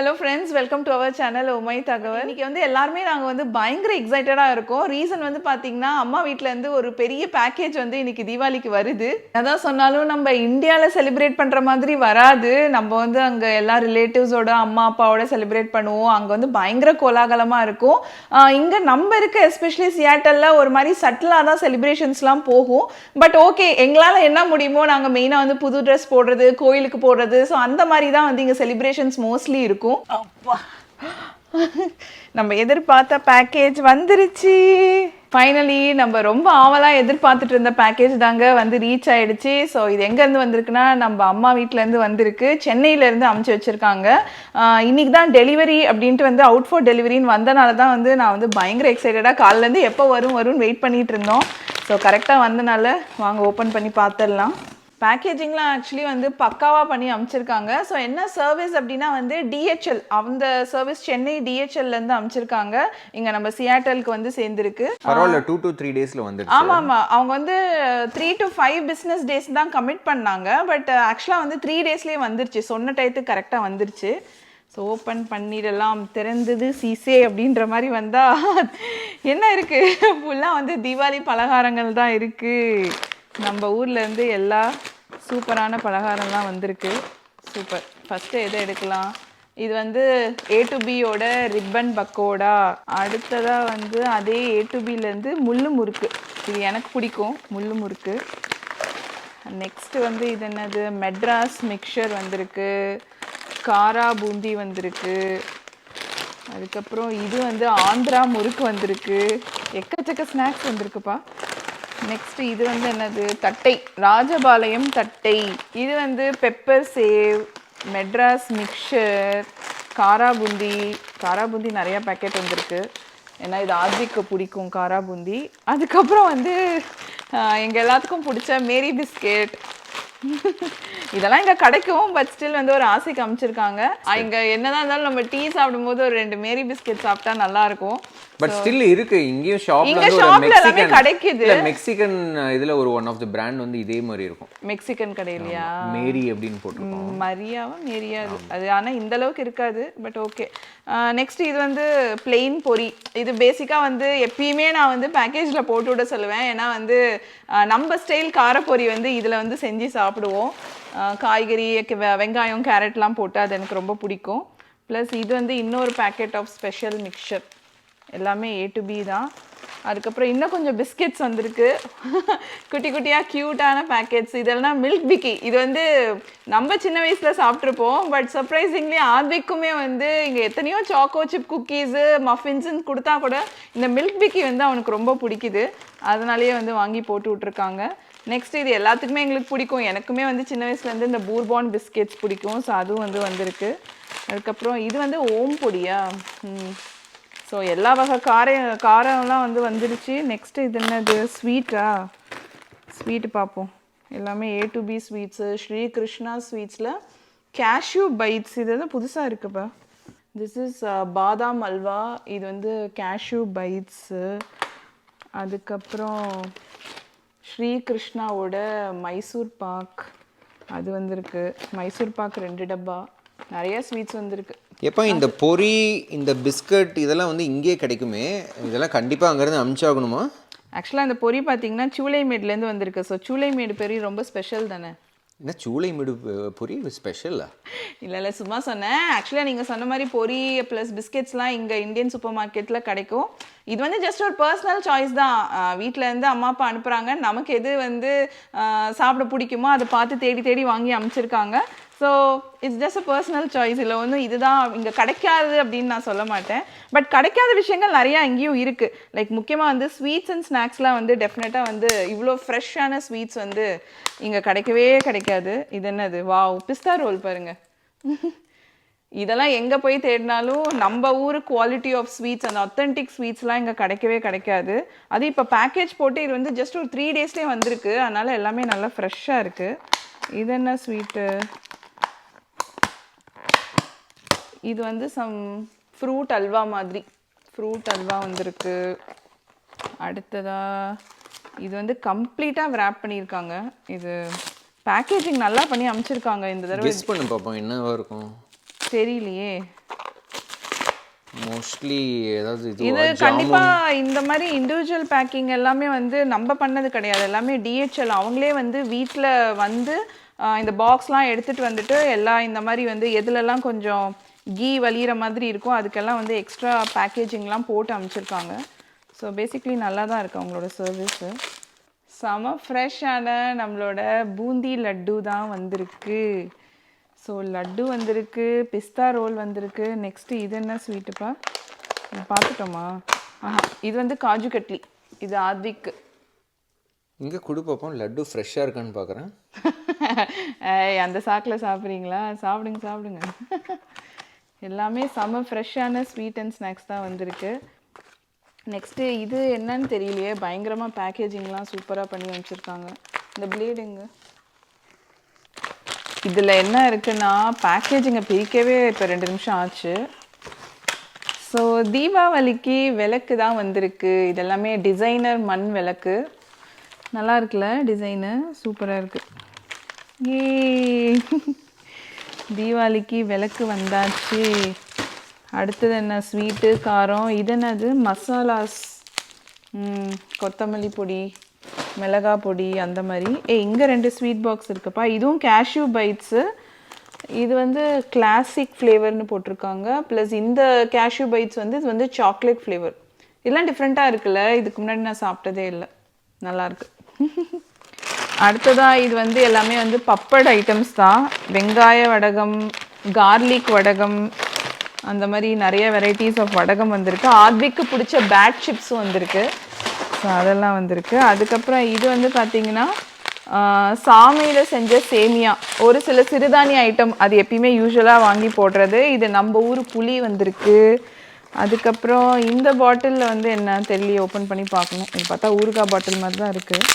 Hello friends welcome to our channel உமை தகவல் இன்னைக்கு வந்து எல்லாருமே நாங்கள் வந்து பயங்கர எக்ஸைட்டடாக இருக்கோம். ரீசன் வந்து பார்த்தீங்கன்னா அம்மா வீட்டிலேருந்து ஒரு பெரிய பேக்கேஜ் வந்து இன்னைக்கு தீபாவளிக்கு வருது. அதான் சொன்னாலும் நம்ம இந்தியாவில் செலிப்ரேட் பண்ணுற மாதிரி வராது. நம்ம வந்து அங்கே எல்லா ரிலேட்டிவ்ஸோட அம்மா அப்பாவோட செலிப்ரேட் பண்ணுவோம். அங்கே வந்து பயங்கர கோலாகலமாக இருக்கும். இங்கே நம்ம இருக்க எஸ்பெஷலி சியாட்டலில் ஒரு மாதிரி சட்டிலாக தான் செலிப்ரேஷன்ஸ்லாம் போகும். பட் ஓகே எங்களால் என்ன முடியுமோ நாங்கள் மெயினாக வந்து புது ட்ரெஸ் போடுறது கோயிலுக்கு போடுறது. ஸோ அந்த மாதிரி தான் வந்து இங்கே செலிப்ரேஷன்ஸ் மோஸ்ட்லி இருக்கும். அப்பா. நம்ம எதிர்பார்த்த பேக்கேஜ் வந்துருச்சு. ஃபைனலி நம்ம ரொம்ப ஆவலாக எதிர்பார்த்துட்டு இருந்த பேக்கேஜ் தாங்க வந்து ரீச் ஆயிடுச்சு. ஸோ இது எங்கேருந்து வந்திருக்குன்னா நம்ம அம்மா வீட்டிலேருந்து வந்திருக்கு. சென்னையிலேருந்து அமுச்சு வச்சுருக்காங்க. இன்னைக்கு தான் டெலிவரி அப்படின்ட்டு வந்து அவுட் ஃபார் டெலிவரின்னு வந்தனால தான் வந்து நான் வந்து பயங்கர எக்ஸைட்டடாக காலிலேருந்து எப்போ வரும் வரும்னு வெயிட் பண்ணிட்டு இருந்தோம். ஸோ கரெக்டாக வந்தனால வாங்க ஓப்பன் பண்ணி பார்த்துடலாம். பேக்கேஜிங்லாம் ஆக்சுவலி வந்து பக்காவாக பண்ணி அமைச்சிருக்காங்க. ஸோ என்ன சர்வீஸ் அப்படின்னா வந்து டிஹெச்எல் அந்த சர்வீஸ் சென்னை டிஹெச்எல்லேருந்து அமைச்சிருக்காங்க. இங்கே நம்ம சியாட்டலுக்கு வந்து சேர்ந்துருக்கு. பரவாயில்ல டூ டு த்ரீ டேஸ்ல வந்துடுச்சு ஆமாம் ஆமாம் அவங்க வந்து three to five business days தான் கமிட் பண்ணாங்க. பட் ஆக்சுவலாக வந்து த்ரீ டேஸ்லேயே வந்துருச்சு. சொன்ன டயத்துக்கு கரெக்டாக வந்துருச்சு. ஸோ ஓப்பன் பண்ணிடலாம். திறந்தது சீசே அப்படின்ற மாதிரி வந்தா என்ன இருக்கு? ஃபுல்லாக வந்து தீபாவளி பலகாரங்கள் தான் இருக்கு. நம்ம ஊர்ல இருந்து எல்லா சூப்பரான பலகாரம்லாம் வந்திருக்கு. சூப்பர். ஃபஸ்ட்டு எதை எடுக்கலாம்? இது வந்து ஏ டு பியோட ரிப்பன் பக்கோடா அடுத்ததாக வந்து அதே ஏ டு பிலேருந்து முள்ளு முறுக்கு. இது எனக்கு பிடிக்கும். முள்ளு முறுக்கு. நெக்ஸ்ட்டு வந்து இது என்னது? மெட்ராஸ் மிக்சர் வந்திருக்கு. காரா பூந்தி வந்திருக்கு. அதுக்கப்புறம் இது வந்து ஆந்திரா முறுக்கு வந்திருக்கு. எக்கச்சக்க ஸ்நாக்ஸ் வந்திருக்குப்பா. நெக்ஸ்ட் இது வந்து என்னது? தட்டை. ராஜபாளையம் தட்டை. இது வந்து பெப்பர் சேவ் மெட்ராஸ் மிக்சர் காரா பூந்தி காரா பூந்தி நிறைய பேக்கெட் வந்திருக்கு. ஏன்னா இது ஆத்விக்கு பிடிக்கும் காரா பூந்தி அதுக்கப்புறம் வந்து எங்கள் எல்லாத்துக்கும் பிடிச்ச மேரி பிஸ்கெட் இதெல்லாம் இங்க கிடைக்கும் பட் ஸ்டில் வந்து ஒரு ஆசைக்கு அமைச்சிருக்காங்க இங்க என்னதான் இருந்தாலும் நம்ம டீ சாப்பிடும்போது ஒரு ரெண்டு மேரி பிஸ்கெட் சாப்பிட்டா நல்லா இருக்கும். பட் ஸ்டில் இருக்கு. இங்கேயும் ஷாப்ல வந்து மெக்சிகன் கிடைக்குது. மெக்சிகன் இதுல ஒரு ஒன் ஆஃப் தி பிராண்ட் வந்து இதே மாதிரி இருக்கும். மெக்சிகன் கடையிலையா? மேரி அப்படின்னு போட்டிருக்கோம். மரியாவா? மேரியா அது. ஆனா இந்த அளவுக்கு இருக்காது பட் ஓகே நெக்ஸ்ட் இது வந்து பிளெயின் பொரி இது பேசிக்கா வந்து எப்பயுமே நான் வந்து பேக்கேஜ்ல போட்டு விட சொல்லுவேன். ஏன்னா வந்து நம்ம ஸ்டைல் காரப்பொரி வந்து இதுல வந்து செஞ்சு சாப்பிடுவோம். காய்கறி வெங்காயம் கேரட்லாம் போட்டு அது எனக்கு ரொம்ப பிடிக்கும். ப்ளஸ் இது வந்து இன்னொரு பேக்கெட் ஆஃப் ஸ்பெஷல் மிக்சர் எல்லாமே ஏ டு பி தான். அதுக்கப்புறம் இன்னும் கொஞ்சம் பிஸ்கெட்ஸ் வந்திருக்கு. குட்டி குட்டியாக க்யூட்டான பேக்கெட்ஸ் இதெல்லாம் மில்க் பிக்கி இது வந்து நம்ம சின்ன வயசில் சாப்பிட்ருப்போம் பட் சர்ப்ரைசிங்லி ஆத்விக்குமே வந்து இங்கே எத்தனையோ சாக்கோ சிப் குக்கீஸு மஃபின்ஸுன்னு கொடுத்தா கூட இந்த மில்க் பிக்கி வந்து அவனுக்கு ரொம்ப பிடிக்குது. அதனாலேயே வந்து வாங்கி போட்டு விட்ருக்காங்க நெக்ஸ்ட் இது எல்லாத்துக்குமே எங்களுக்கு பிடிக்கும். எனக்குமே வந்து சின்ன வயசுலேருந்து இந்த பூர்பான் பிஸ்கெட்ஸ் பிடிக்கும். ஸோ அதுவும் வந்து வந்திருக்கு. அதுக்கப்புறம் இது வந்து ஓம் பொடியா? ம். ஸோ எல்லா வகை காரம் காரம்லாம் வந்து வந்துருச்சு. நெக்ஸ்ட்டு இது என்னது? ஸ்வீட்டா ஸ்வீட்டு பார்ப்போம். எல்லாமே A to B sweets Sri Krishna ஸ்வீட்ஸில் cashew bites இது வந்து புதுசாக இருக்குப்பா திஸ் இஸ் uh, பாதாம் அல்வா. இது வந்து கேஷ்யூ பைட்ஸு அதுக்கப்புறம் ஸ்ரீ கிருஷ்ணாவோட மைசூர் பாக். அது வந்திருக்கு. மைசூர் பாக் ரெண்டு டப்பா. நிறைய ஸ்வீட்ஸ் வந்திருக்கு. எப்போ இந்த பொரி இந்த பிஸ்கட் இதெல்லாம் வந்து இங்கே கிடைக்குமே. இதெல்லாம் கண்டிப்பா அங்கேருந்து அனுப்பிச்சாகணுமா ஆக்சுவலாக அந்த பொரி பார்த்தீங்கன்னா சூளைமேட்லேருந்து வந்திருக்கு. ஸோ சூளைமேடு பெரி ரொம்ப ஸ்பெஷல் தானே? என்ன சூளை மிடு பொரி? ஸ்பெஷலா இல்லை இல்லை சும்மா சொன்னேன். ஆக்சுவலாக நீங்கள் சொன்ன மாதிரி பொரி ப்ளஸ் பிஸ்கெட்ஸ்லாம் இங்கே இந்தியன் சூப்பர் மார்க்கெட்டில் கிடைக்கும். இது வந்து ஜஸ்ட் ஒரு பர்சனல் சாய்ஸ் தான். வீட்டில் இருந்து அம்மா அப்பா அனுப்புகிறாங்க நமக்கு எது வந்து சாப்பிட பிடிக்குமோ அதை பார்த்து தேடி தேடி வாங்கி அமைச்சிருக்காங்க. So it's just a personal choice இல்லை ஒன்றும் இதுதான் இங்கே கிடைக்காது அப்படின்னு நான் சொல்ல மாட்டேன். பட் கிடைக்காத விஷயங்கள் நிறையா இங்கேயும் இருக்குது லைக் முக்கியமாக வந்து ஸ்வீட்ஸ் அண்ட் ஸ்நாக்ஸ்லாம் வந்து டெஃபினட்டாக வந்து இவ்வளோ ஃப்ரெஷ்ஷான ஸ்வீட்ஸ் வந்து இங்கே கிடைக்கவே கிடைக்காது. இது என்னது? வாவ் பிஸ்தா ரோல் பாருங்கள் இதெல்லாம் எங்கே போய் தேடினாலும் நம்ம ஊர் குவாலிட்டி ஆஃப் ஸ்வீட்ஸ் அந்த அத்தன்டிக் ஸ்வீட்ஸ்லாம் இங்கே கிடைக்கவே கிடைக்காது. அது இப்போ பேக்கேஜ் போட்டு இது வந்து ஜஸ்ட் ஒரு த்ரீ டேஸ்லேயே வந்திருக்கு. அதனால் எல்லாமே நல்லா ஃப்ரெஷ்ஷாக இருக்குது இது என்ன ஸ்வீட்டு இது வந்து சம் ஃப்ரூட் அல்வா மாதிரி. ஃப்ரூட் அல்வா வந்திருக்கு. அடுத்ததா இது வந்து கம்ப்ளீட்டாக wrap பண்ணியிருக்காங்க. இது பேக்கேஜிங் நல்லா பண்ணி அமைச்சிருக்காங்க இந்த தடவை. கெஸ் பண்ணு பார்ப்போம் என்னவா இருக்கும்? தெரியலையே. மோஸ்ட்லி ஏதாவது இது இது கண்டிப்பா இந்த மாதிரி இண்டிவிஜுவல் பேக்கிங் எல்லாமே வந்து நம்ம பண்ணது கிடையாது. எல்லாமே டிஹெச்எல் அவங்களே வந்து வீட்ல வந்து இந்த பாக்ஸ்லாம் எடுத்துட்டு வந்துட்டு எல்லாம் இந்த மாதிரி வந்து எதுலலாம் கொஞ்சம் கீ வலிகிற மாதிரி இருக்கும். அதுக்கெல்லாம் வந்து எக்ஸ்ட்ரா பேக்கேஜிங்லாம் போட்டு அமைச்சிருக்காங்க. ஸோ பேசிக்லி நல்லா தான் இருக்கு அவங்களோட சர்வீஸு செம ஃப்ரெஷ்ஷான நம்மளோட பூந்தி லட்டு தான் வந்திருக்கு. ஸோ லட்டு வந்திருக்கு பிஸ்தா ரோல் வந்திருக்கு. நெக்ஸ்ட் இது என்ன ஸ்வீட்டுப்பா பார்த்துட்டோமா? ஆஹா இது வந்து காஜு கட்லி. இது ஆத்விக். இங்கே கொடு பார்ப்போம் லட்டு ஃப்ரெஷ்ஷாக இருக்கான்னு பார்க்குறேன் அந்த சாக்கில் சாப்பிட்றீங்களா? சாப்பிடுங்க சாப்பிடுங்க. எல்லாமே செம ஃப்ரெஷ்ஷான ஸ்வீட் அண்ட் ஸ்நாக்ஸ் தான் வந்திருக்கு. நெக்ஸ்ட்டு இது என்னன்னு தெரியலையே பயங்கரமாக பேக்கேஜிங்லாம் சூப்பராக பண்ணி வச்சுருக்காங்க. இந்த பிளேடுங்க இதில் என்ன இருக்குன்னா பேக்கேஜிங்கை பிரிக்கவே இப்போ ரெண்டு நிமிஷம் ஆச்சு. ஸோ தீபாவளிக்கு விளக்கு தான் வந்திருக்கு. இதெல்லாமே டிசைனர் மண் விளக்கு. நல்லா இருக்குல்ல டிசைனு சூப்பராக இருக்குது ஏ தீபாவளிக்கு விளக்கு வந்தாச்சு. அடுத்தது என்ன? ஸ்வீட்டு காரம். இது என்னது? மசாலாஸ் கொத்தமல்லி பொடி மிளகா பொடி அந்த மாதிரி. ஏ இங்கே ரெண்டு ஸ்வீட் பாக்ஸ் இருக்குப்பா. இதுவும் கேஷ்யூ பைட்ஸு இது வந்து கிளாசிக் ஃப்ளேவர்னு போட்டிருக்காங்க. ப்ளஸ் இந்த கேஷ்யூ பைட்ஸ் வந்து இது வந்து சாக்லேட் ஃப்ளேவர் இதெல்லாம் டிஃப்ரெண்ட்டாக இருக்குல்ல? இதுக்கு முன்னாடி நான் சாப்பிட்டதே இல்லை. நல்லாயிருக்கு அடுத்ததாக இது வந்து எல்லாமே வந்து பப்பட் ஐட்டம்ஸ் தான். வெங்காய வடகம் கார்லிக் வடகம் அந்த மாதிரி நிறைய வெரைட்டிஸ் ஆஃப் வடகம் வந்திருக்கு. ஆத்விக்கு பிடிச்ச பேட் சிப்ஸும் வந்திருக்கு. ஸோ அதெல்லாம் வந்திருக்கு. அதுக்கப்புறம் இது வந்து பார்த்தீங்கன்னா சாமையில் செஞ்ச சேமியா. ஒரு சில சிறுதானிய ஐட்டம் அது எப்பயுமே யூஸ்வலாக வாங்கி போடுறது. இது நம்ம ஊர் புளி வந்திருக்கு. அதுக்கப்புறம் இந்த பாட்டிலில் வந்து என்ன தெரியல ஓப்பன் பண்ணி பார்க்கணும். இது பார்த்தா ஊறுகாய் பாட்டில் மாதிரி தான் இருக்குது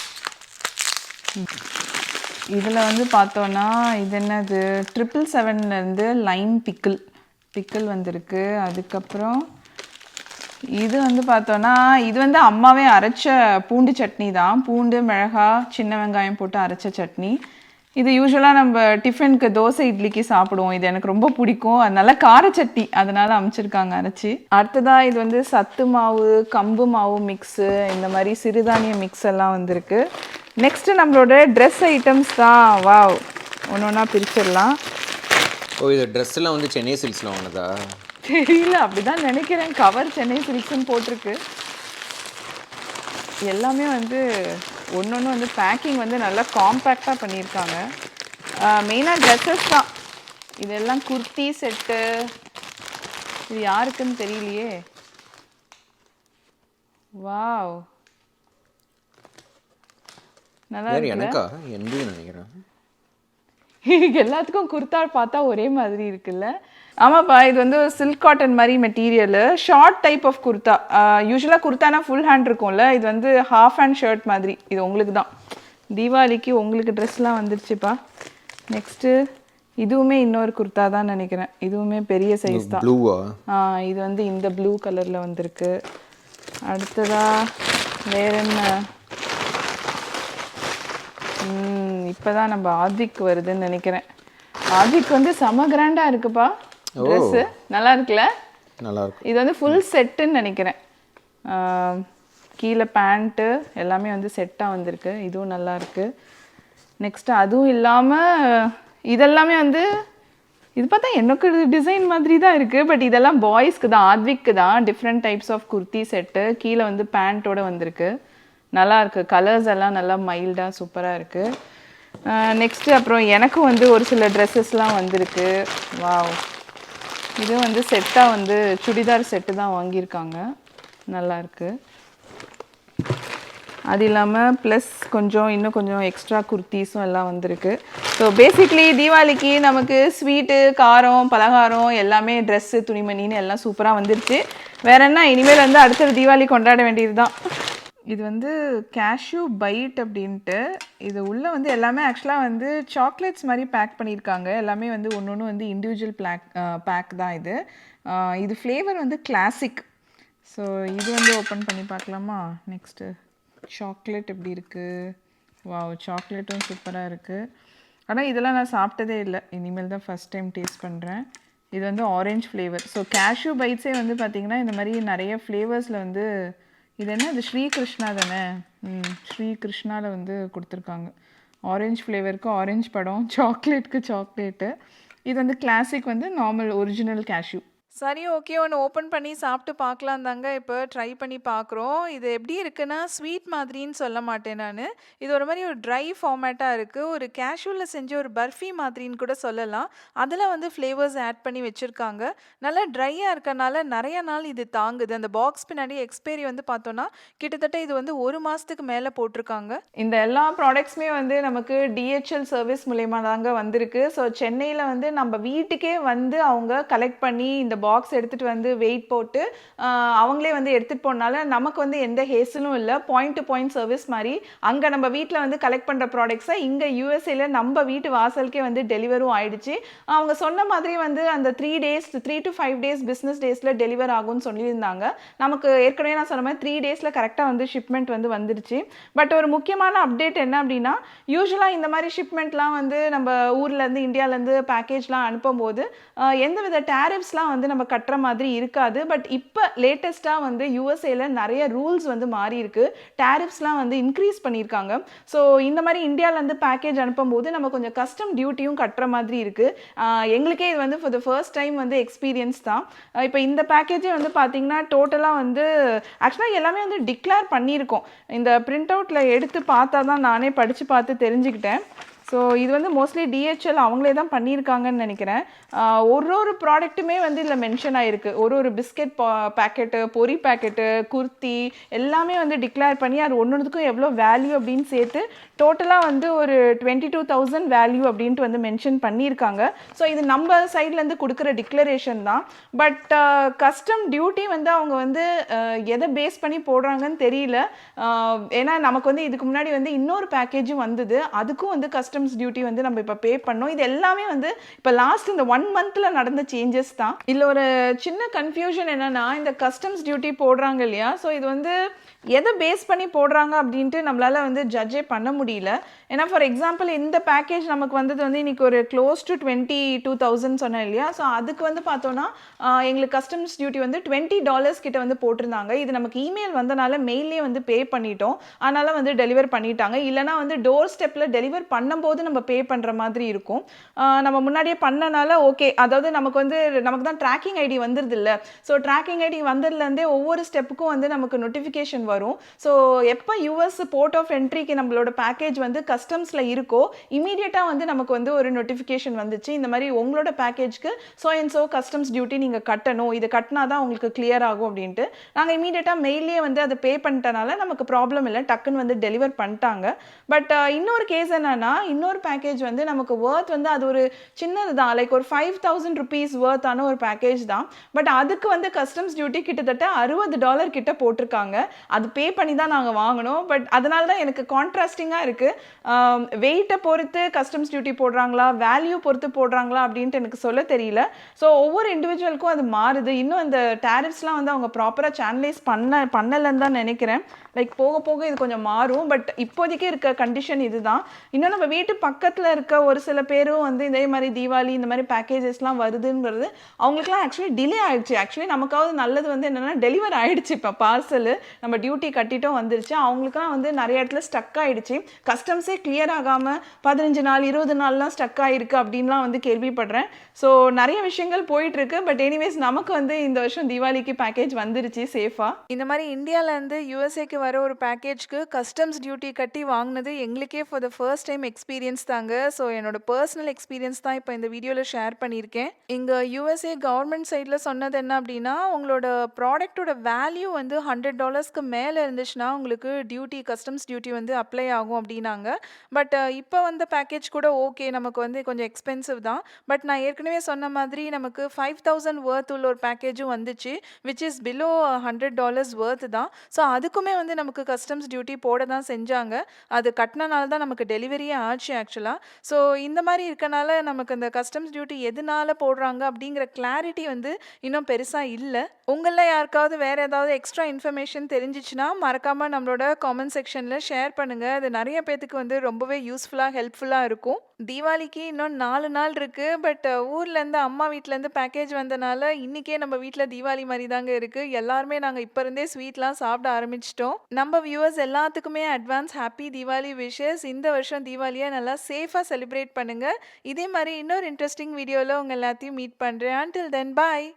இதில் வந்து பார்த்தோன்னா இது என்னது? ட்ரிபிள் செவன்லேருந்து லைம் பிக்கிள் பிக்கிள் வந்திருக்கு. அதுக்கப்புறம் இது வந்து பார்த்தோன்னா இது வந்து அம்மாவே அரைச்ச பூண்டு சட்னி தான். பூண்டு மிளகா சின்ன வெங்காயம் போட்டு அரைச்ச சட்னி. இது யூஸ்வலாக நம்ம டிஃபனுக்கு தோசை இட்லிக்கு சாப்பிடுவோம். இது எனக்கு ரொம்ப பிடிக்கும். அதனால கார சட்னி. அதனால் அமைச்சிருக்காங்க அரைச்சி. அடுத்ததாக இது வந்து சத்து மாவு கம்பு மாவு மிக்ஸு இந்த மாதிரி சிறுதானிய மிக்ஸ் எல்லாம் வந்திருக்கு. நெக்ஸ்ட் நம்மளோட ட்ரெஸ் ஐட்டம்ஸ் தான். வாவ் ஒன்று ஒன்றா பிரிச்சிடலாம். ஓ இது ட்ரெஸ்ஸெல்லாம் வந்து சென்னை சில்க்ஸில் வாங்கினதா? தெரியல அப்படிதான் நினைக்கிறேன். கவர் சென்னை சில்க்ஸ்னு போட்டிருக்கு. எல்லாமே வந்து ஒன்று வந்து பேக்கிங் வந்து நல்லா காம்பேக்டாக பண்ணியிருக்காங்க. மெயினாக ட்ரெஸ்ஸஸ் தான். இதெல்லாம் குர்த்தி செட்டு இது யாருக்குன்னு தெரியலையே. வாவ் நல்லா? எனக்கா? எந்த நினைக்கிறேன். எல்லாத்துக்கும் குர்த்தா பார்த்தா ஒரே மாதிரி இருக்குல்ல? ஆமாப்பா இது வந்து சில்க் காட்டன் மாதிரி material short type of kurta யூஸ்வலாக குர்த்தானா ஃபுல் ஹேண்ட் இருக்கும்ல? இது வந்து ஹாஃப் ஹேண்ட் ஷர்ட் மாதிரி. இது உங்களுக்கு தான் தீபாவளிக்கு உங்களுக்கு ட்ரெஸ்லாம் வந்துருச்சுப்பா. நெக்ஸ்ட்டு இதுவுமே இன்னொரு குர்த்தா தான் நினைக்கிறேன். இதுவுமே பெரிய சைஸ் தான். ஆ, இது வந்து இந்த ப்ளூ கலரில் வந்திருக்கு. அடுத்ததா வேற என்ன? ம் இப்போதான் நம்ம ஆத்விக் வருதுன்னு நினைக்கிறேன். ஆத்விக் வந்து செம கிராண்டாக இருக்குப்பா ட்ரெஸ்ஸு நல்லா இருக்குல்ல? நல்லா இருக்கும் இது வந்து ஃபுல் செட்டுன்னு நினைக்கிறேன். கீழே பேண்ட்டு எல்லாமே வந்து செட்டாக வந்திருக்கு. இதுவும் நல்லா இருக்கு. நெக்ஸ்ட் அதுவும் இல்லாமல் இதெல்லாமே வந்து இது பார்த்தா எனக்கு டிசைன் மாதிரி தான் இருக்குது பட் இதெல்லாம் பாய்ஸ்க்கு தான் ஆத்விக்கு தான். Different types of kurti set கீழே வந்து பேண்ட்டோட வந்திருக்கு. நல்லா இருக்குது கலர்ஸ் எல்லாம் நல்லா மைல்டாக சூப்பராக இருக்குது நெக்ஸ்ட்டு அப்புறம் எனக்கும் வந்து ஒரு சில ட்ரெஸ்ஸஸ்லாம் வந்திருக்கு. வாவ் இது வந்து செட்டாக வந்து சுடிதார் செட்டு தான் வாங்கியிருக்காங்க. நல்லாயிருக்கு அது இல்லாமல் ப்ளஸ் கொஞ்சம் இன்னும் கொஞ்சம் எக்ஸ்ட்ரா குர்த்தீஸும் எல்லாம் வந்திருக்கு. ஸோ பேசிக்லி தீபாவளிக்கு நமக்கு ஸ்வீட்டு காரம் பலகாரம் எல்லாமே ட்ரெஸ்ஸு துணிமணின்னு எல்லாம் சூப்பராக வந்துருச்சு. வேற என்ன? இனிமேல் வந்து அடுத்தது தீபாவளி கொண்டாட வேண்டியது தான் இது வந்து கேஷ்யூ பைட் அப்படின்ட்டு. இது உள்ளே வந்து எல்லாமே ஆக்சுவலாக வந்து சாக்லேட்ஸ் மாதிரி பேக் பண்ணியிருக்காங்க. எல்லாமே வந்து ஒன்று ஒன்று வந்து இண்டிவிஜுவல் பிளாக் பேக் தான் இது. இது ஃப்ளேவர் வந்து கிளாசிக் ஸோ இது வந்து ஓப்பன் பண்ணி பார்க்கலாமா? நெக்ஸ்ட்டு சாக்லேட் எப்படி இருக்குது வாவ் சாக்லேட்டும் சூப்பராக இருக்குது ஆனால் இதெல்லாம் நான் சாப்பிட்டதே இல்லை. இனிமேல் தான் ஃபஸ்ட் டைம் டேஸ்ட் பண்ணுறேன் இது வந்து ஆரஞ்சு ஃப்ளேவர் ஸோ கேஷ்யூ பைட்ஸே வந்து பார்த்திங்கன்னா இந்த மாதிரி நிறைய ஃப்ளேவர்ஸில் வந்து இது என்ன? இது ஸ்ரீகிருஷ்ணா தானே? ம் ஸ்ரீகிருஷ்ணாவில் வந்து கொடுத்துருக்காங்க. ஆரஞ்சு ஃப்ளேவருக்கு ஆரஞ்சு படம் சாக்லேட்டுக்கு சாக்லேட்டு இது வந்து கிளாசிக் வந்து நார்மல் ஒரிஜினல் கேஷ்யூ சரி ஓகே ஒன்று ஓப்பன் பண்ணி சாப்பிட்டு பார்க்கலாம் தாங்க இப்போ ட்ரை பண்ணி பார்க்குறோம். இது எப்படி இருக்குன்னா ஸ்வீட் மாதிரின்னு சொல்ல மாட்டேன் நான். இது ஒரு மாதிரி ஒரு ட்ரை ஃபார்மேட்டாக இருக்குது ஒரு கேஷுவலில் செஞ்ச ஒரு பர்ஃபி மாதிரின்னு கூட சொல்லலாம். அதில் வந்து ஃப்ளேவர்ஸ் ஆட் பண்ணி வச்சுருக்காங்க. நல்லா ட்ரையாக இருக்கறனால நிறைய நாள் இது தாங்குது. அந்த பாக்ஸ் பின்னாடி எக்ஸ்பைரி வந்து பார்த்தோன்னா கிட்டத்தட்ட இது வந்து ஒரு மாதத்துக்கு மேலே போட்டிருக்காங்க. இந்த எல்லா ப்ராடக்ட்ஸுமே வந்து நமக்கு டிஹெச்எல் சர்வீஸ் மூலயமா தாங்க வந்திருக்கு. ஸோ சென்னையில் வந்து நம்ம வீட்டுக்கே வந்து அவங்க கலெக்ட் பண்ணி இந்த பாக்ஸ் எடுத்துகிட்டு வந்து வெயிட் போட்டு அவங்களே வந்து எடுத்துகிட்டு போனால நமக்கு வந்து எந்த ஹேசலும் இல்லை. பாயிண்ட் டு பாயிண்ட் சர்வீஸ் மாதிரி. அங்கே நம்ம வீட்டில் வந்து கலெக்ட் பண்ணுற ப்ராடக்ட்ஸை இங்கே யூஎஸ்ஏல நம்ம வீட்டு வாசலுக்கே வந்து டெலிவரும் ஆயிடுச்சு. அவங்க சொன்ன மாதிரி வந்து அந்த three days three to five days business டேஸில் டெலிவர் ஆகும்னு சொல்லியிருந்தாங்க. நமக்கு ஏற்கனவே நான் சொன்ன மாதிரி த்ரீ டேஸில் கரெக்டாக வந்து ஷிப்மெண்ட் வந்து வந்துருச்சு. பட் ஒரு முக்கியமான அப்டேட் என்ன அப்படின்னா யூஸ்வலாக இந்த மாதிரி ஷிப்மெண்ட்லாம் வந்து நம்ம ஊர்லேருந்து இந்தியாவிலேருந்து பேக்கேஜ்லாம் அனுப்பும்போது எந்த எந்தவித டேரிஃப்ஸ்லாம் வந்து நம்ம கட்டுற மாதிரி இருக்காது. பட் இப்போ லேட்டஸ்ட்டாக வந்து யூஎஸ்ஏல நிறைய ரூல்ஸ் வந்து மாறி இருக்கு டேரிஃப்ஸ்லாம் வந்து இன்க்ரீஸ் பண்ணியிருக்காங்க. ஸோ இந்த மாதிரி இந்தியாவிலேருந்து பேக்கேஜ் அனுப்பும்போது நம்ம கொஞ்சம் கஸ்டம் டியூட்டியும் கட்டுற மாதிரி இருக்குது எங்களுக்கே இது வந்து ஃபார் த ஃபர்ஸ்ட் டைம் வந்து எக்ஸ்பீரியன்ஸ் தான். இப்போ இந்த பேக்கேஜே வந்து பார்த்திங்கன்னா டோட்டலாக வந்து ஆக்சுவலாக எல்லாமே வந்து டிக்ளேர் பண்ணியிருக்கோம். இந்த பிரிண்ட் அவுட்டில் எடுத்து பார்த்தா தான் நானே படித்து பார்த்து தெரிஞ்சுக்கிட்டேன். ஸோ இது வந்து மோஸ்ட்லி டிஹெச்எல் அவங்களே தான் பண்ணியிருக்காங்கன்னு நினைக்கிறேன். ஒரு ஒரு ப்ராடக்ட்டுமே வந்து இதில் மென்ஷன் ஆகிருக்கு ஒரு ஒரு பிஸ்கெட் பேக்கெட்டு பொரி பேக்கெட்டு குர்த்தி எல்லாமே வந்து டிக்ளேர் பண்ணி அது ஒன்றுத்துக்கும் எவ்வளோ வேல்யூ அப்படின்னு சேர்த்து டோட்டலாக வந்து ஒரு டுவெண்ட்டி டூ தௌசண்ட் வேல்யூ அப்படின்ட்டு வந்து மென்ஷன் பண்ணியிருக்காங்க. ஸோ இது நம்ம சைட்லேருந்து கொடுக்குற டிக்ளரேஷன் தான். பட் கஸ்டம் டியூட்டி வந்து அவங்க வந்து uh, எதை பேஸ் பண்ணி போடுறாங்கன்னு தெரியல. Uh, ஏன்னா நமக்கு வந்து இதுக்கு முன்னாடி வந்து இன்னொரு பேக்கேஜும் வந்தது. அதுக்கும் வந்து கஸ்டம்ஸ் டியூட்டி வந்து நம்ம இப்போ பே பண்ணோம். இது எல்லாமே வந்து இப்போ லாஸ்ட் இந்த ஒன் மந்தில் நடந்த சேஞ்சஸ் தான். இதில் ஒரு சின்ன கன்ஃபியூஷன் என்னென்னா இந்த கஸ்டம்ஸ் டியூட்டி போடுறாங்க இல்லையா? ஸோ இது வந்து எதை பேஸ் பண்ணி போடுறாங்க அப்படின்ட்டு நம்மளால் வந்து ஜட்ஜே பண்ண முடியல. ஏன்னா ஃபார் எக்ஸாம்பிள் இந்த பேக்கேஜ் நமக்கு வந்தது வந்து இன்னைக்கு ஒரு close to twenty two thousand சொன்னேன் இல்லையா? ஸோ அதுக்கு வந்து பார்த்தோன்னா எங்களுக்கு கஸ்டம்ஸ் டியூட்டி வந்து டுவெண்ட்டி டாலர்ஸ் கிட்ட வந்து போட்டிருந்தாங்க. இது நமக்கு இமெயில் வந்தனால மெயிலே வந்து பே பண்ணிட்டோம். அதனால் வந்து டெலிவர் பண்ணிட்டாங்க. இல்லைனா வந்து டோர் ஸ்டெப்பில் டெலிவர் பண்ணும்போது நம்ம பே பண்ணுற மாதிரி இருக்கும். நம்ம முன்னாடியே பண்ணனால ஓகே அதாவது நமக்கு வந்து நமக்கு தான் ட்ராக்கிங் ஐடி வந்துருது இல்லை. ஸோ ட்ராக்கிங் ஐடி வந்ததுலேருந்தே ஒவ்வொரு ஸ்டெப்புக்கும் வந்து நமக்கு நோட்டிஃபிகேஷன் வரும் ஸோ எப்போ யூஎஸ் போர்ட் ஆஃப் என்ட்ரிக்கு நம்மளோட பேக்கேஜ் வந்து கஸ்டம்ஸில் இருக்கோ இமீடியட்டாக வந்து நமக்கு வந்து ஒரு நோட்டிஃபிகேஷன் வந்துச்சு. இந்த மாதிரி உங்களோட பேக்கேஜ்க்கு so and so customs duty நீங்கள் கட்டணும். இது கட்டினா தான் உங்களுக்கு கிளியர் ஆகும் அப்படின்ட்டு. நாங்கள் இமீடியட்டாக மெயிலே வந்து அதை பே பண்ணிட்டனால நமக்கு ப்ராப்ளம் இல்லை. டக்குன்னு வந்து டெலிவர் பண்ணிட்டாங்க. பட் இன்னொரு கேஸ் என்னன்னா இன்னொரு பேக்கேஜ் வந்து நமக்கு ஒர்த் வந்து அது ஒரு சின்னது தான். லைக் ஒரு ஃபைவ் தௌசண்ட் ருபீஸ் ஒர்த்தான ஒரு பேக்கேஜ் தான். பட் அதுக்கு வந்து கஸ்டம்ஸ் டியூட்டி கிட்டத்தட்ட அறுபது டாலர் கிட்ட போட்டிருக்காங்க. அது பே பண்ணி தான் நாங்கள் வாங்கினோம் பட் அதனால தான் எனக்கு கான்ட்ராஸ்டிங்காக இருக்குது வெயிட்டை பொறுத்து கஸ்டம்ஸ் டியூட்டி போடுறாங்களா? வேல்யூ பொறுத்து போடுறாங்களா? அப்படின்ட்டு எனக்கு சொல்ல தெரியல. ஸோ ஒவ்வொரு இண்டிவிஜுவலுக்கும் அது மாறுது. இன்னும் இந்த டேரிஃப்ஸ்லாம் வந்து அவங்க ப்ராப்பராக சேனலைஸ் பண்ண பண்ணலைன்னு தான் நினைக்கிறேன். லைக் போக போக இது கொஞ்சம் மாறும். பட் இப்போதைக்கு இருக்க கண்டிஷன் இதுதான். இன்னும் நம்ம வீட்டு பக்கத்தில் இருக்க ஒரு சில பேரும் வந்து இதே மாதிரி தீபாவளி இந்த மாதிரி பேக்கேஜஸ்லாம் வருதுங்கிறது அவங்களுக்குலாம் ஆக்சுவலி டிலே ஆகிடுச்சு ஆக்சுவலி நமக்காவது நல்லது வந்து என்னென்னா டெலிவர் ஆகிடுச்சு இப்போ பார்சலு நம்ம டியூ டியூட்டி கட்டிட்டும் வந்துருச்சு. அவங்களுக்குலாம் வந்து நிறைய இடத்துல ஸ்டக் ஆகிடுச்சு கஸ்டம்ஸே கிளியர் ஆகாமல் பதினஞ்சு நாள் இருபது நாள்லாம் ஸ்டக் ஆகிருக்கு அப்படின்லாம் வந்து கேள்விப்படுறேன். ஸோ நிறைய விஷயங்கள் போயிட்டுருக்கு. பட் எனிவேஸ் நமக்கு வந்து இந்த வருஷம் தீபாவளிக்கு பேக்கேஜ் வந்துருச்சு சேஃபாக இந்த மாதிரி இந்தியாவிலேருந்து யூஎஸ்ஏக்கு வர ஒரு பேக்கேஜ்க்கு கஸ்டம்ஸ் டியூட்டி கட்டி வாங்கினது எங்களுக்கே for the first time experience தாங்க. ஸோ என்னோட பர்சனல் எக்ஸ்பீரியன்ஸ் தான் இப்போ இந்த வீடியோவில் ஷேர் பண்ணியிருக்கேன். இங்கே யூஎஸ்ஏ கவர்மெண்ட் சைடில் சொன்னது என்ன அப்படின்னா உங்களோட ப்ராடக்ட்டோட வேல்யூ வந்து ஹண்ட்ரட் டாலர்ஸ்க்கு மேலே இருந்துச்சுன்னா உங்களுக்கு டியூட்டி கஸ்டம்ஸ் டியூட்டி வந்து அப்ளை ஆகும் அப்படின்னாங்க. பட் இப்போ வந்த பேக்கேஜ் கூட ஓகே நமக்கு வந்து கொஞ்சம் எக்ஸ்பென்சிவ் தான். பட் நான் ஏற்கனவே சொன்ன மாதிரி நமக்கு ஃபைவ் தௌசண்ட் ஒர்த் உள்ள ஒரு பேக்கேஜும் வந்துச்சு which is below hundred dollars worth தான். ஸோ அதுக்குமே வந்து நமக்கு கஸ்டம்ஸ் டியூட்டி போட தான் செஞ்சாங்க. அது கட்டினனால தான் நமக்கு டெலிவரியே ஆச்சு ஆக்சுவலாக ஸோ இந்த மாதிரி இருக்கனால நமக்கு அந்த கஸ்டம்ஸ் டியூட்டி எதனால போடுறாங்க அப்படிங்கிற கிளாரிட்டி வந்து இன்னும் பெருசாக இல்லை. உங்களில் யாருக்காவது வேறு ஏதாவது எக்ஸ்ட்ரா இன்ஃபர்மேஷன் தெரிஞ்சு பிடிச்சிருந்துச்சுன்னா மறக்காமல் நம்மளோட காமெண்ட் செக்ஷனில் ஷேர் பண்ணுங்கள் அது நிறைய பேத்துக்கு வந்து ரொம்பவே யூஸ்ஃபுல்லாக ஹெல்ப்ஃபுல்லாக இருக்கும். தீபாவளிக்கு இன்னும் நாலு நாள் இருக்குது பட் ஊர்லேருந்து அம்மா வீட்டிலேருந்து பேக்கேஜ் வந்தனால இன்றைக்கே நம்ம வீட்டில் தீபாவளி மாதிரி தாங்க இருக்குது எல்லாருமே நாங்கள் இப்போ இருந்தே ஸ்வீட்லாம் சாப்பிட ஆரம்பிச்சிட்டோம். நம்ம வியூவர்ஸ் எல்லாத்துக்குமே அட்வான்ஸ் ஹாப்பி தீபாவளி விஷஸ் இந்த வருஷம் தீபாவளியை நல்லா சேஃபாக செலிப்ரேட் பண்ணுங்கள் இதே மாதிரி இன்னொரு இன்ட்ரெஸ்டிங் வீடியோவில் உங்கள் எல்லாத்தையும் மீட் பண்ணுறேன் அண்டில் தென் பாய்